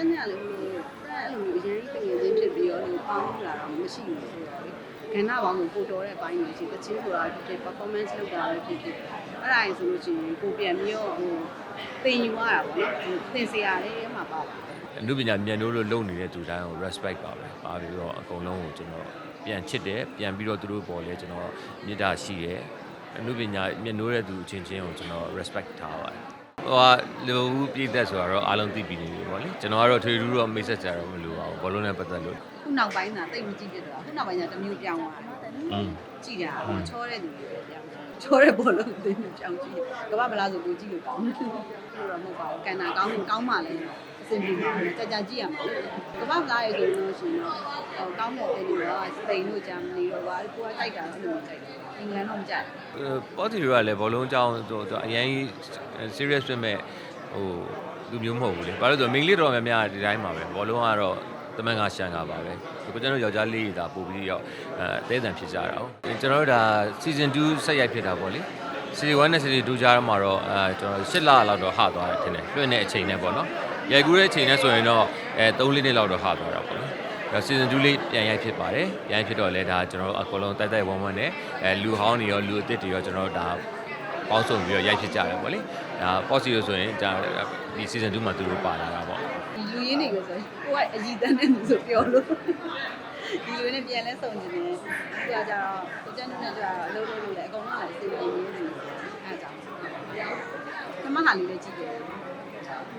ချက်နဲ့လည်းဟိုလိုအဲ့လိုမျိုးအရင်ကြီးတကယ်ချင်းဖြစ်ပြီးတော့လေပေါင်းလာတော့မရှိဘူးဆိုတော့လေကဏ္ဍပေါင်းကိုပို့တော်တဲ့အပိုင်းတွေရှိတချင်းဆိုတာဖြစ်ဖြစ် performance လုပ်တာလည်းဖြစ်ဖြစ်အဲ့ဒါရင်ဆိုလို့ရှိရင်ကိုပြန်ပြီးတော့ဟိုသင်ယူရတာပေါ့နော်သင်စရာလေးမှပါပါအနုပညာမြန်လို့လို့လုပ်နေတဲ့သူတိုင်းကို respect ပါပဲပါပြီးတော့အကုန်လုံးကိုကျွန်တော်ပြန်ချစ်တယ်ပြန်ပြီးတော့သူတို့ပေါ်လဲကျွန်တော်မေတ္တာရှိတယ်အနုပညာမြန်လို့တဲ့သူအချင်းချင်းကိုကျွန်တော် respect ထားပါတယ် ဟိုကလူဦးပြည်သက်ဆိုတော့အားလုံးသိပြီးနေပြီပေါ့လေကျွန်တော်ကတော့ထွေထူးတော့မိတ်ဆက်ကြတော့မလိုပါဘူးဘောလုံးနဲ့ပတ်သက်လို့ခုနောက်ပိုင်းကတိတ်မကြည့်ဖြစ်တော့ခုနောက်ပိုင်းကတစ်မျိုးပြောင်းသွားတယ်อืมကြည့်တာဟောချောတဲ့သူတွေပဲပြောင်းချောတဲ့ဘောလုံးသိနေပြောင်းကြည့်ကမ္ဘာဗလားဆိုကိုကြည့်လို့ကောင်းတယ်လို့တော့မဟုတ်ပါဘူးကန်နာကောင်းရင်ကောင်းမှလည်းအဆင်ပြေမှာကြာကြာကြည့်ရမှာကမ္ဘာဗလားရဲ့ဆိုလို့ရှိရင်တော့ကောင်းတဲ့တဲ့တွေကစပိန်တို့ဂျာမနီတို့ပါကိုကတိုက်တာအဲ့လိုကြိုက်တယ် အင်္ဂလန်တော့မကြိုက်ပေါ်တီရိုကလည်းဘောလုံးအကြောင်းဆိုတော့အရင် serious ဖြစ်မဲ့ဟိုလူမျိုးမဟုတ်ဘူးလေဘာလို့လဲဆိုတော့မိန်းကလေးတော်များများဒီတိုင်းပါပဲဘောလုံးကတော့တမန်ကရှန်ကပါပဲဒီကျွန်တော်ယောက်ျားလေးဒါပို့ပြီးတော့အဲအသေးအံဖြစ်ကြတာဟုတ်ကျွန်တော်တို့ဒါ season 2ဆက်ရိုက်ဖြစ်တာပေါ့လေ season 1နဲ့ season 2ကြားမှာတော့အဲကျွန်တော်8လလောက်တော့ဟသွားတယ်ထင်တယ်လွှင့်တဲ့အချိန်နဲ့ပေါ့နော်ရိုက်ကူးတဲ့အချိန်နဲ့ဆိုရင်တော့အဲ3လေးနှစ်လောက်တော့ဟသွားတာပေါ့နော် ဒါ season 2လေးပြန်ရိုက်ဖြစ်ပါတယ်ပြန်ရိုက်ဖြစ်တော့လဲဒါကျွန်တော်တို့အကုန်လုံးတိုက်တိုက်ဝမ်းဝမ်းနဲ့အဲလူဟောင်းတွေရောလူအစ်စ်တွေရောကျွန်တော်တို့ဒါပေါင်းစုံပြီးတော့ရိုက်ဖြစ်ကြတယ်ပေါ့လေဒါ positive ဆိုရင်ဒါဒီ season 2မှာသူတို့ပါလာတာပေါ့ဒီလူရင်းနေပဲဆိုရင်ကိုကအကြီးတန်းတဲ့လူဆိုပြောလို့ဒီလူနဲ့ပြန်လဲစုံနေတယ်သူကကြတော့ကိုကျန်းနဲ့ကြတော့အလုပ်လုပ်လို့လည်းအကုန်လုံးလည်းစီစဉ်နေနေအဲကြောင့်ကမဟာလေးလည်းကြည့်တယ်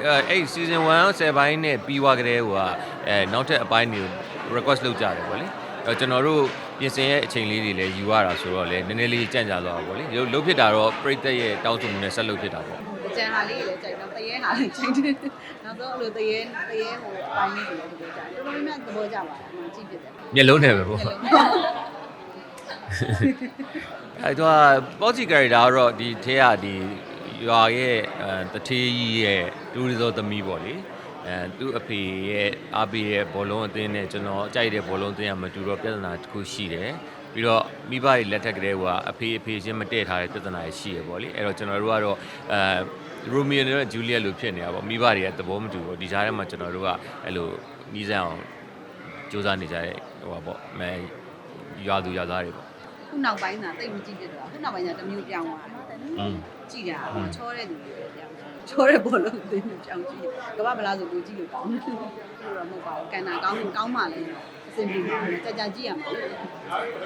အဲအဲ့ season 1 10ပိုင်းနဲ့ပြီးသွားကြတဲ့ဟိုကအဲနောက်ထပ်အပိုင်းတွေကို request လုပ်ကြတယ်ပေါ့လေအဲကျွန်တော်တို့ပြင်ဆင်ရဲ့အချိန်လေးတွေလည်းယူရတာဆိုတော့လေနည်းနည်းလေးကြန့်ကြာသွားတာပေါ့လေလုတ်ဖြစ်တာတော့ပြိသက်ရဲ့တောင်းဆိုမှုနဲ့ဆက်လုပ်ဖြစ်တာပေါ့အကြံဟာလေးလည်းကြိုက်တော့တရေဟာလေးကြိုက်တယ်နောက်တော့အဲ့လိုတရေတရေဟိုအပိုင်းလေးတွေလည်းသဘောကျတယ်တော်တော်များများသဘောကျပါတယ်အမှကြည့်ဖြစ်တယ်မျက်လုံးနဲ့ပဲပေါ့အဲတော့ positive character ကတော့ဒီထဲကဒီ ရွာရဲ့အဲတထေးကြီးရဲ့ဒူရီဇောသမီးပေါ့လေအဲသူ့အဖေရဲ့အားပေးရဲ့ဘောလုံးအသင်းနဲ့ကျွန်တော်အကြိုက်တဲ့ဘောလုံးအသင်းကမတူတော့ပြဿနာတစ်ခုရှိတယ်ပြီးတော့မိဘတွေလက်ထက်ကလေးကအဖေအဖေချင်းမတည့်ထားတဲ့ပြဿနာတွေရှိရပေါ့လေအဲ့တော့ကျွန်တော်တို့ကတော့အဲရိုမီယိုနဲ့ဂျူလီယက်လိုဖြစ်နေတာပေါ့မိဘတွေကသဘောမတူဘူးဒီကြားထဲမှာကျွန်တော်တို့ကအဲ့လိုနီးစပ်အောင်စူးစမ်းနေကြတဲ့ဟိုပါပေါ့မဲရွာသူရွာသားတွေပေါ့ခုနောက်ပိုင်းကတိတ်မကြည့်ဖြစ်တော့ခုနောက်ပိုင်းကတစ်မျိုးပြောင်းသွားတယ်อืม ကြည့်တာဟောချောတဲ့သူတွေပဲပြောင်းချောတဲ့ဘောလုံးသိနေပြောင်းကြည့်ကမ္ဘာဗလားဆိုကိုကြည့်လို့ကောင်းတယ်လို့တော့မဟုတ်ပါဘူးကန်နာကောင်းရင်ကောင်းမှလည်းအဆင်ပြေမှာကြာကြာကြည့်ရမှာ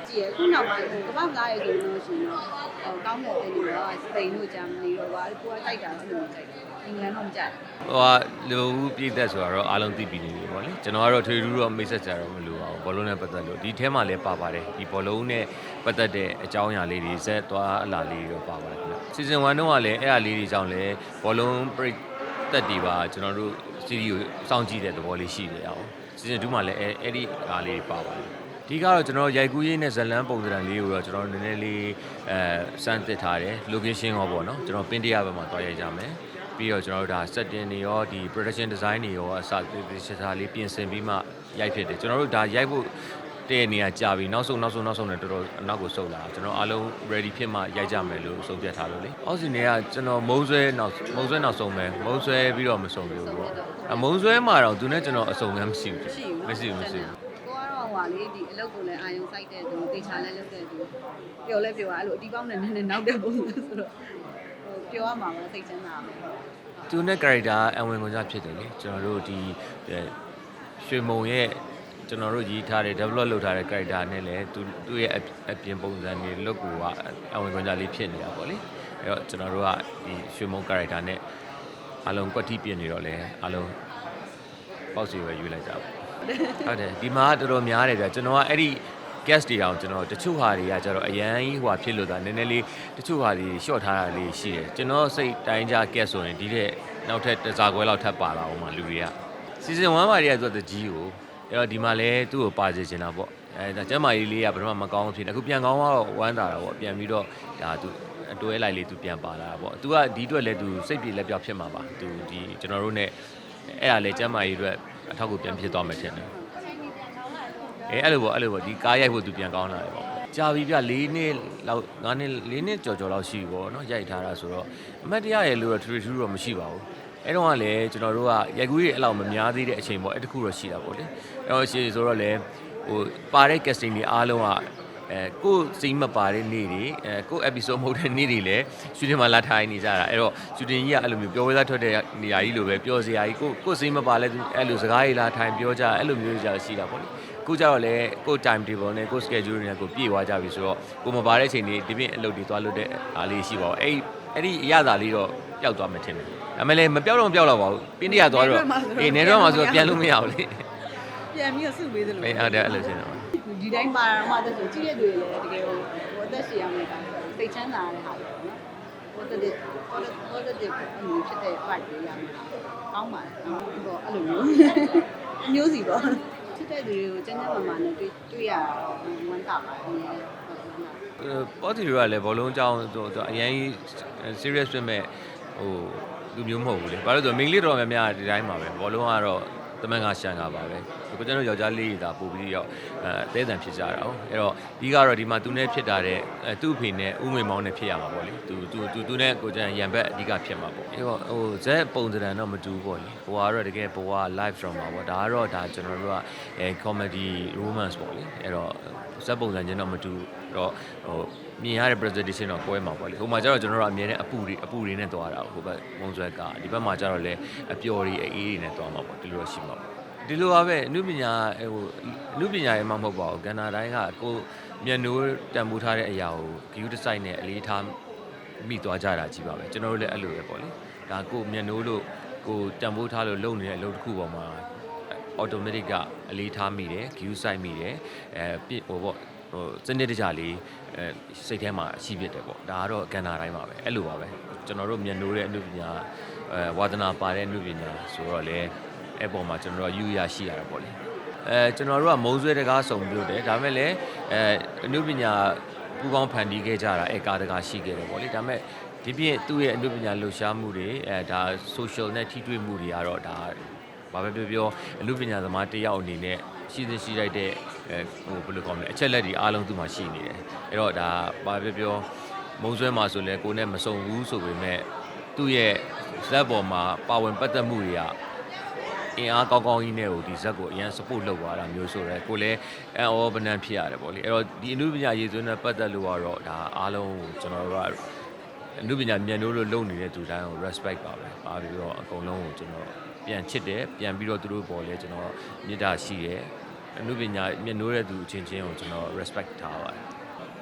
ကြည့်ရခုနောက်ပိုင်းကမ္ဘာဗလားရဲ့ဆိုလို့ရှိရင်တော့ကောင်းတဲ့တဲ့တွေကစပိန်တို့ဂျာမနီတို့ပါကိုကတိုက်တာအဲ့လိုကြိုက်တယ် အင်္ဂလန်တော့မကြိုက်ဟိုကလူဦးပြည်သက်ဆိုတော့အားလုံးသိပြီးနေပြီပေါ့လေကျွန်တော်ကတော့ထွေထူးတော့မိတ်ဆက်ကြတော့မလိုပါဘူးဘောလုံးနဲ့ပတ်သက်လို့ဒီထဲမှာလည်းပါပါတယ်ဒီဘောလုံးနဲ့ပတ်သက်တဲ့အကြောင်းအရာလေးတွေဇက်သွားအလာလေးတွေတော့ပါပါတယ်ခင်ဗျ season 1တုန်းကလည်းအဲ့အရာလေးတွေကြောင့်လည်းဘောလုံးပရိသတ်တွေပါကျွန်တော်တို့စီးရီးကိုစောင့်ကြည့်တဲ့သဘောလေးရှိတယ်အောင် season 2မှာလည်းအဲ့အဲ့ဒီအားလေးတွေပါပါတယ်ဒီကတော့ကျွန်တော်ရိုက်ကူးရေးနဲ့ဇလန်းပုံစံလေးကိုတော့ကျွန်တော်နည်းနည်းလေးအဲစမ်းသစ်ထားတယ် location ရောပေါ့နော်ကျွန်တော်ပင်တရဘက်မှာတွားရိုက်ကြမယ် ပြီးတော့ကျွန်တော်တို့ဒါ setting တွေရောဒီ production design တွေရောအစသေချာလေးပြင်ဆင်ပြီးမှရိုက်ဖြစ်တယ်ကျွန်တော်တို့ဒါရိုက်ဖို့တဲ့နေရာကြာပြီနောက်ဆုံးနောက်ဆုံးနောက်ဆုံးနဲ့တော်တော်အနောက်ကိုဆုတ်လာကျွန်တော်အားလုံး ready ဖြစ်မှရိုက်ကြမယ်လို့ဆုံးဖြတ်ထားလို့လေအောက်စီနေကကျွန်တော်မုံဆွဲနောက်မုံဆွဲနောက်ဆုံးပဲမုံဆွဲပြီးတော့မဆုံးဘူးပေါ့အမုံဆွဲမှာတော့သူနဲ့ကျွန်တော်အစုံကမ်းမရှိဘူးမရှိဘူးမရှိဘူးကိုကတော့ဟွာလေဒီအလုပ်ကိုလည်းအာယုံစိုက်တဲ့သူတေချာလည်းလုပ်တဲ့သူပျော်လဲပျော်ရအဲ့လိုအတီးပေါင်းနဲ့နည်းနည်းနောက်တဲ့ပုံစံဆိုတော့ဟို ပျော်ရမှာပဲစိတ်ချမ်းသာမယ်သူနဲ့ character အဝင်ကုန်ကြဖြစ်တယ်လေကျွန်တော်တို့ဒီရွှေမုံရဲ့ကျွန်တော်တို့ရေးထားတဲ့ develop လုပ်ထားတဲ့ character နဲ့လည်းသူသူ့ရဲ့အပြင်ပုံစံတွေ look ကိုကအဝင်ကုန်ကြလေးဖြစ်နေတာပေါ့လေအဲ့တော့ကျွန်တော်တို့ကဒီရွှေမုံ character နဲ့အလုံးကွက်တီးပြင်နေတော့လဲအလုံးပေါ့စီပဲယူလိုက်ကြပါဟုတ်တယ်ဒီမှာတော်တော်များတယ်ဗျကျွန်တော်ကအဲ့ဒီ guest တွေအောင်ကျွန်တော်တချို့ဟာတွေကကျတော့အရန်ကြီးဟိုဖြစ်လို့တာနည်းနည်းလေးတချို့ဟာတွေ short ထားတာလေးရှိတယ်ကျွန်တော်စိတ်တိုင်းကြ guest ဆိုရင်ဒီတဲ့နောက်ထပ်တစ်စားခွဲလောက်ထပ်ပါလာအောင်ပါလူတွေက season 1မှာတည်းကသူကတကြီးကိုအဲ့တော့ဒီမှာလဲသူ့ကိုပါစေချင်တာပေါ့အဲဒါကျမ်းမာရေးလေးကပထမမကောင်းဖြစ်နေအခုပြန်ကောင်းတော့ဝမ်းသာတာပေါ့ပြန်ပြီးတော့ဒါသူအတွဲလိုက်လေးသူပြန်ပါလာတာပေါ့သူကဒီအတွက်လဲသူစိတ်ပြေလက်ပြောက်ဖြစ်မှာပါသူဒီကျွန်တော်တို့ ਨੇ အဲ့ဒါလဲကျမ်းမာရေးအတွက်အထောက်အကူပြန်ဖြစ်သွားမယ်ထင်တယ် အဲအဲ့လိုပေါ့အဲ့လိုပေါ့ဒီကားရိုက်ဖို့သူပြန်ကောင်းလာတယ်ပေါ့ကြာပြီပြ၄နှစ်လောက်၅နှစ်၄နှစ်ကြော်ကြော်လောက်ရှိပြီပေါ့နော်ရိုက်ထားတာဆိုတော့အမတ်တရားရဲ့လို့တော့ထူထူတော့မရှိပါဘူးအဲ့တော့ကလည်းကျွန်တော်တို့ကရိုက်ကူးရေးအဲ့လောက်မများသေးတဲ့အချိန်ပေါ့အဲ့တခုတော့ရှိတာပေါ့လေအဲ့တော့ရှိဆိုတော့လေဟိုပါတဲ့ casting တွေအားလုံးကအဲကိုစိမ့်မပါတဲ့နေ့တွေအဲကို episode မဟုတ်တဲ့နေ့တွေလည်းရှူတင်မှာလာထိုင်နေကြတာအဲ့တော့ရှူတင်ကြီးကအဲ့လိုမျိုးပြောဝဲသားထွက်တဲ့နေရာကြီးလိုပဲပြောစရာကြီးကိုကိုစိမ့်မပါလဲအဲ့လိုစကားကြီးလာထိုင်ပြောကြအဲ့လိုမျိုးကြရှိတာပေါ့လေ ခုကျတော့လေကို time table နဲ့ကို schedule နဲ့ကိုပြည့်သွားကြပြီဆိုတော့ကိုမပါတဲ့အချိန်တွေဒီပြင်အလုပ်တွေသွားလုပ်တဲ့အားလေးရှိပါဘူးအဲ့အဲ့ဒီအရသာလေးတော့ပျောက်သွားမှထင်တယ်ဒါပေမဲ့လည်းမပျောက်တော့မပျောက်တော့ပါဘူးပြင်းတရသွားတော့အေးနေတော့မှဆိုတော့ပြန်လို့မရဘူးလေပြန်ပြီးတော့စုပေးသလိုအေးအဲ့ဒါအဲ့လိုရှင်းတော့ဒီတိုင်းပါတော့မှသက်ဆိုကြည့်ရတဲ့တွေလည်းတကယ်ဟိုဟိုအသက်ရှင်ရမယ့်ကောင်စိတ်ချမ်းသာတဲ့ဟာတွေပေါ့နော် positive positive အမျိုးဖြစ်တဲ့ vibe တွေရမှာကောင်းပါတယ်တော့အဲ့လိုမျိုးအမျိုးစီပေါ့ ဖြစ်တဲ့သူတွေကိုကျန်းကျန်းမာမာနဲ့တွေ့တွေ့ရတော့ဝမ်းသာပါတယ်အများကြီးဟုတ်ကဲ့ပေါ်တီရိုကလည်းဘောလုံးအကြောင်းဆိုတော့အရင် serious ဖြစ်မဲ့ဟိုလူမျိုးမဟုတ်ဘူးလေဘာလို့လဲဆိုတော့ main လေးတော်များများဒီတိုင်းပါပဲဘောလုံးကတော့ တမန်ကရှန်ကပါပဲကိုကျွန်တော်ယောက်ျားလေးတွေဒါပို့ပြီးတော့အဲအသေးအံဖြစ်ကြတာ哦အဲ့တော့ဒီကတော့ဒီမှာသူနဲ့ဖြစ်တာတဲ့အဲသူ့အဖေနဲ့ဥငွေမောင်းနဲ့ဖြစ်ရမှာပေါ့လေသူသူသူသူနဲ့ကိုကျန်ရံဘက်အဓိကဖြစ်မှာပေါ့အဲ့တော့ဟိုဇက်ပုံစံတော့မတူဘူးပေါ့လေဟိုကတော့တကယ်ဘဝ live drama ပေါ့ဒါကတော့ဒါကျွန်တော်တို့ကအဲ comedy romance ပေါ့လေအဲ့တော့ဇက်ပုံစံချင်းတော့မတူ တော့ဟိုမြင်ရတဲ့ presentation တော့ကွဲမှာပေါ့လေဟိုမှာကျတော့ကျွန်တော်တို့အမြဲတမ်းအပူတွေအပူတွေနဲ့သွားတာဟိုဘက်မုံဆွဲကဒီဘက်မှာကျတော့လေအပျော်တွေအေးအေးတွေနဲ့သွားမှာပေါ့ဒီလိုတော့ရှိမှာပေါ့ဒီလိုပါပဲအနုပညာဟိုအနုပညာရေးမှမဟုတ်ပါဘူးကန္နာတိုင်းကကိုမျက်နှိုးတန်ဖိုးထားတဲ့အရာကိုဂယူးတစ်စိုက်နဲ့အလေးထားမိသွားကြတာကြီးပါပဲကျွန်တော်တို့လည်းအဲ့လိုပဲပေါ့လေဒါကိုမျက်နှိုးလို့ကိုတန်ဖိုးထားလို့လုပ်နေတဲ့အလုပ်တစ်ခုပေါ်မှာ automatic ကအလေးထားမိတယ် view site မိတယ်အဲပြဟိုပေါ့ ဟိုစနစ်တကျလေးအဲစိတ်ထဲမှာရှိဖြစ်တယ်ပေါ့ဒါကတော့ကန္နာတိုင်းပါပဲအဲ့လိုပါပဲကျွန်တော်တို့မျက်နှိုးတဲ့အမှုပညာအဲဝါသနာပါတဲ့အမှုပညာဆိုတော့လေအဲ့ပေါ်မှာကျွန်တော်တို့ယူရရှိရတာပေါ့လေအဲကျွန်တော်တို့ကမုံဆွဲတကားစုံပြုတ်တယ်ဒါပေမဲ့လည်းအဲအမှုပညာပူပေါင်းဖန်တီးခဲ့ကြတာအဲကားတကားရှိခဲ့တယ်ပေါ့လေဒါပေမဲ့ဒီပြည့်သူ့ရဲ့အမှုပညာလှူရှားမှုတွေအဲဒါ social နဲ့ထိတွေ့မှုတွေကတော့ဒါဘာပဲပြောပြောအမှုပညာသမားတစ်ယောက်အနေနဲ့ ရှိသင့်ရှိလိုက်တဲ့အဲဟိုဘယ်လိုခေါ်မလဲအချက်လက်တွေအားလုံးသူ့မှာရှိနေတယ်အဲ့တော့ဒါဘာပဲပြောပြောမုံဆွဲမှာဆိုလဲကိုနဲ့မစုံဘူးဆိုပေမဲ့သူ့ရဲ့ဇက်ပေါ်မှာပါဝင်ပတ်သက်မှုတွေကအင်အားကောင်းကောင်းကြီးနဲ့ကိုဒီဇက်ကိုအရင် support လုပ်သွားတာမျိုးဆိုရဲကိုလည်းအန်အောဘနန်ဖြစ်ရတယ်ပေါ့လေအဲ့တော့ဒီအမှုပညာရေးသွင်းနဲ့ပတ်သက်လို့ကတော့ဒါအားလုံးကိုကျွန်တော်တို့ကအမှုပညာမြန်လို့လို့လုပ်နေတဲ့သူတိုင်းကို respect ပါပဲပါပြီးတော့အကုန်လုံးကိုကျွန်တော် ပြန်ချစ်တယ်ပြန်ပြီးတော့သူတို့ပေါ်လဲကျွန်တော်မေတ္တာရှိတယ်အမှုပညာမြင်လို့တဲ့သူအချင်းချင်းကိုကျွန်တော် respect ထားပါတယ်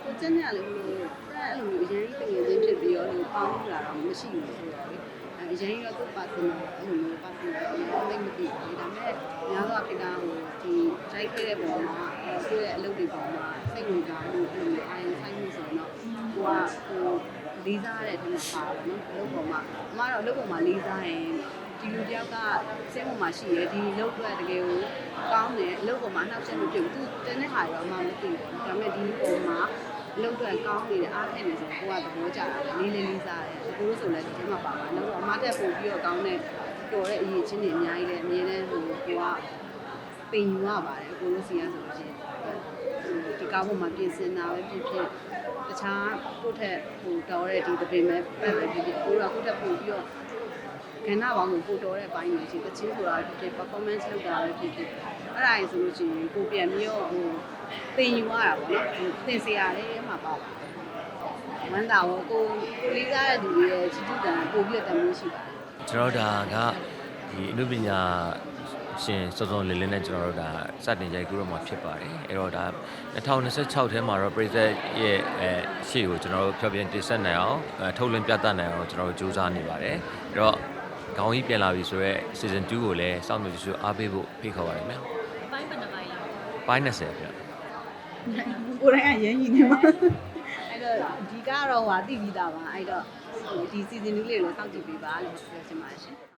ကိုကျန်းရလေလို့အဲ့လိုမျိုးအရင်ကြီးတကယ်ချင်းဖြစ်ပြီးတော့လို့ပေါင်းလာတော့မရှိဘူးဆိုတော့လေအဲအရင်ကတော့သူ့ပါစင်အဲ့လိုမျိုးပါစင်တော့လည်းမသိဘူးဒါပေမဲ့များသောအားဖြင့်ကဟိုဒီတိုက်ခဲ့တဲ့ပုံမှာသူ့ရဲ့အလုပ်တွေပုံမှာစိတ်ဝင်စားမှုအဲ့လိုအာရုံစိုက်မှုဆိုတော့ကိုကဟိုလေးစားတဲ့ထဲမှာပါတော့နော်အလုပ်ပုံမှာအမတော့အလုပ်ပုံမှာလေးစားရင် ဒီလူတယောက်ကစိတ်ပုံမှာရှိရဲဒီလုပ်အတွက်တကယ်ကိုကောင်းတယ်အလုပ်ပုံမှာနှောက်ယှက်မပြုတ်သူတန်းတဲ့ဟာရောအမမသိဘူးဒါပေမဲ့ဒီပုံမှာအလုပ်တွေကောင်းနေတယ်အားထည့်နေဆိုတော့ကိုကသဘောကျတာလေးလေးလေးစားတယ်ကိုလိုဆိုလည်းဒီထဲမှာပါပါနောက်တော့အမတက်ပို့ပြီးတော့ကောင်းတဲ့တော်တဲ့အရေးချင်းတွေအများကြီးလည်းအမြဲတမ်းဟိုကိုကပင်ယူရပါတယ်ကိုလိုစီရဆိုလို့ရှိရင်ဒီကားပေါ်မှာပြင်ဆင်တာပဲဖြစ်ဖြစ်တခြားကိုယ့်ထက်ဟိုတော်တဲ့ဒီတပင်ပဲပတ်ပဲဖြစ်ဖြစ်ကိုကကိုယ့်ထက်ပို့ပြီးတော့ ကဏ္ဍပေါင်းကိုပို့တော်တဲ့ဘိုင်းတွေရှိတချင်းဆိုတာဖြစ်ဖြစ် performance လုပ်တာပဲဖြစ်ဖြစ်အဲ့ဒါရင်ဆိုလို့ရှိရင်ကိုပြန်ပြီးတော့ဟိုသင်ယူရတာပေါ့နော်သင်စရာလေးမှာပါပါတယ်ဝမ်းသာကိုကိုကိုလေးစားတဲ့သူတွေရဲ့ချစ်တူတန်ပို့ပြီးတော့တန်လို့ရှိပါတယ်ကျွန်တော်တို့ဒါကဒီအနုပညာရှင်စောစောလေးလေးနဲ့ကျွန်တော်တို့ဒါစတင်ရိုက်ကူးတော့မှာဖြစ်ပါတယ်အဲ့တော့ဒါ2026ထဲမှာတော့ပြည်သက်ရဲ့အဲရှေ့ကိုကျွန်တော်တို့ဖြောပြတင်ဆက်နိုင်အောင်အဲထုတ်လွှင့်ပြသနိုင်အောင်ကျွန်တော်တို့စူးစမ်းနေပါတယ်အဲ့တော့ ခေါင်းကြီးပြန်လာပြီဆိုတော့ season 2ကိုလည်းစောင့်မျှော်ကြည့်ရှုအားပေးဖို့ဖိတ်ခေါ်ပါတယ်ခင်ဗျာပိုင်းဘယ်နှပိုင်းလဲပိုင်း20ဗျာကိုယ်တိုင်ကရမ်းကြီးနေမှာအဲ့တော့ဒီကတော့ဟာတိပြီးသားပါအဲ့တော့ဟိုဒီ season 2လေးကိုစောင့်ကြည့်ပေးပါလို့ပြောချင်ပါတယ်ရှင်